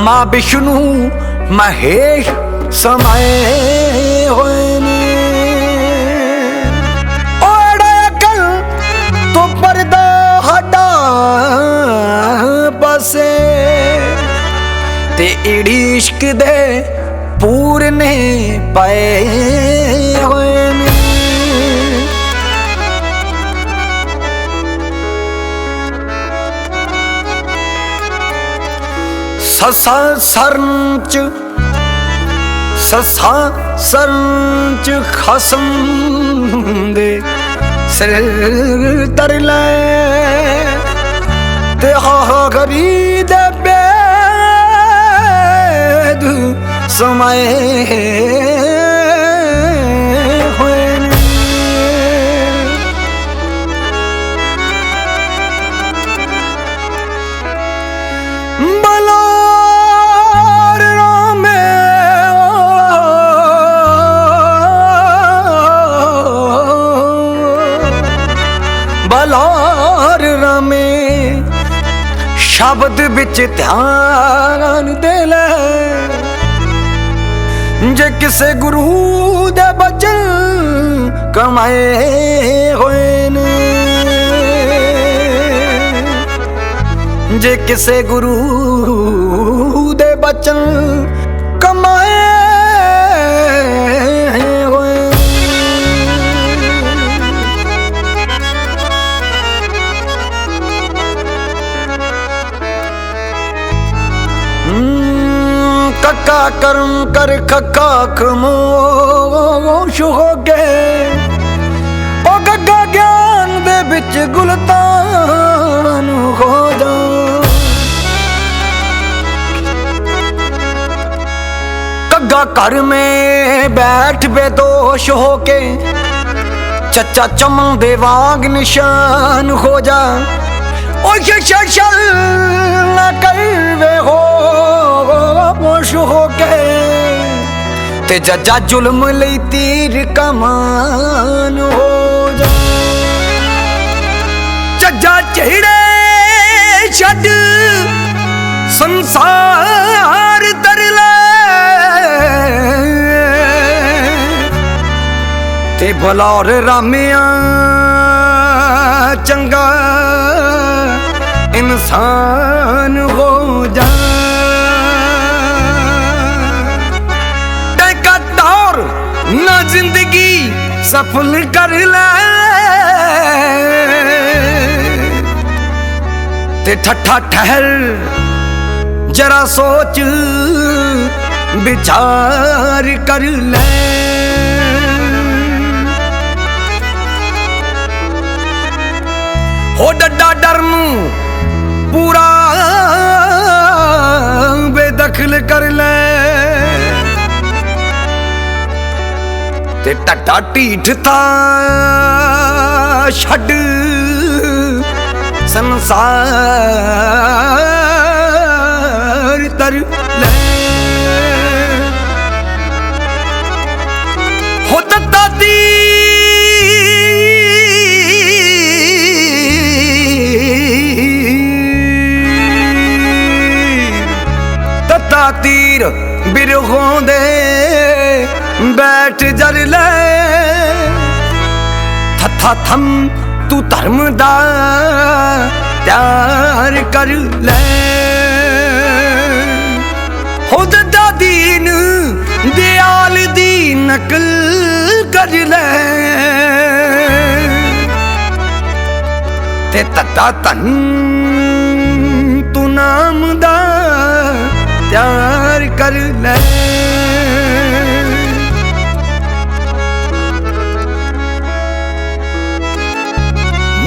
ਬ੍ਰਹਮਾ ਵਿਸ਼ਨੂੰ ਮਹੇਸ਼ ਸਮਾਏ ਹੋਏ ਨੇ। ਓੜਾ ਅਕਲ ਤੋਂ ਪਰਦਾ ਹਟਾ ਬਸੇ ਤੇ ਈੜੀ ਇਸ਼ਕ ਦੇ ਪੂਰਨੇ ਪਏ ਹੋਏ ਸਸਾ ਸਰੰਚ ਸਸਾ ਖਸਮ ਦੇ ਸਿਰ ਤਰ ਲੈ ਤੇ ਹਾ ਗਰੀ ਦੇ ਬੇਦ ਸਮਾਏ ਸ਼ਬਦ ਵਿੱਚ ਧਿਆਨ ਦੇ ਲੈ। ਜੇ ਕਿਸੇ ਗੁਰੂ ਦੇ ਬਚਨ ਕਮਾਏ ਹੋਏ ਨੇ, ਜੇ ਕਿਸੇ ਗੁਰੂ ਦੇ ਬਚਨ ਕਮਾਏ ਹਮ, ਕਰਮ ਕਰ ਖੱਕਾ ਖਮੋਸ਼ ਹੋ ਗਏ। ਉਹ ਗੱਗਾ ਗਿਆਨ ਦੇ ਵਿੱਚ ਗੁਲਤਾਨ ਹੋ ਜਾ। ਕੱਗਾ ਘਰ ਮੇ ਬੈਠ ਬੇਦੋਸ਼ ਹੋ ਕੇ ਚੱਚਾ ਚਮਨ ਦੇ ਵਾਂਗ ਨਿਸ਼ਾਨ ਹੋ ਜਾ। ਉਹ ਸ਼ਸ਼ਲ ਨਾ ਕਰਵੇ ਹੋ, ਮੋਸ਼ ਹੋ ਕੇ। ਤੇ ਜੱਜਾ ਜ਼ੁਲਮ ਲਈ ਤੀਰ ਕਮਾਨ ਹੋ ਜਾ। ਜੱਜਾ ਚਿਹੜੇ ਛੱਡ, ਸੰਸਾਰ ਤਰ ਤੇ ਬਲੌਰ ਰਾਮਿਆਂ ਚੰਗਾ ਇਨਸਾਨ ਹੋ ਜਾ। ਟੈਕਾ ਤੌਰ ਨਾ ਜ਼ਿੰਦਗੀ, ਸਫਲ ਕਰ ਲੈ। ਤੇ ਠੱਠਾ ਠਹਿਰ, ਜਰਾ ਸੋਚ, ਵਿਚਾਰ ਕਰ ਲੈ। ਬੇਦਖਲ ਕਰ ਲੈ। ਤੇ ਟੱਟਾ ਢੀਠ ਤਾਂ ਛੱਡ। ਸੰਸਾਰ ਤਰ ਲੈ। ਤੀਰ ਬਿਰਹੋਂ ਦੇ ਬੈਠ ਜਰ ਲੈ। ਥੱਥਾ ਥਮ ਤੂੰ ਧਰਮ ਦਾ ਪਿਆਰ ਕਰ ਲੈ। ਖੁਦ ਦਾ ਦੀਨ, ਦਿਆਲ ਦੀ ਨਕਲ ਕਰ ਲੈ। ਤੇ ਤੇ ਤੱਤਾ ਕਰ ਲੈ।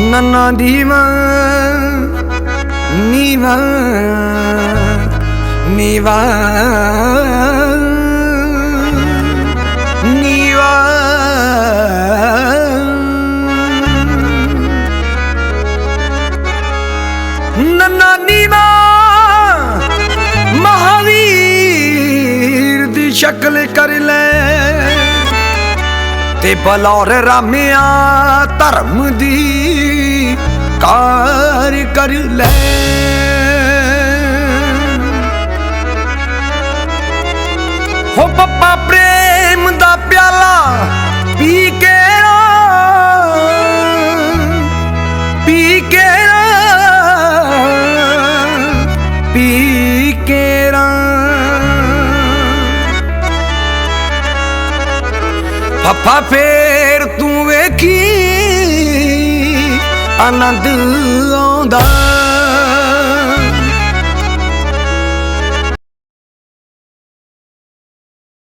ਨੰਨਾ ਦੀਵਾ ਨੀਵਾ ਨੀਵਾ। ਨੀਵਾ ਸ਼ਕਲ ਕਰ ਲੈ। ਤੇ ਬਲੌਰ ਰਾਮਿਆ ਧਰਮ ਦੀ ਕਾਰ ਕਰ ਲੈ। ਹੋ ਪੱਪਾ ਪ੍ਰੇਮ ਦਾ ਪਿਆਲਾ ਪੀ ਕੇ ਪੀ ਕੇ ਪੱਪਾ ਫੇਰ ਤੂੰ ਵੇਖੀ ਆਨੰਦ ਆਉਂਦਾ।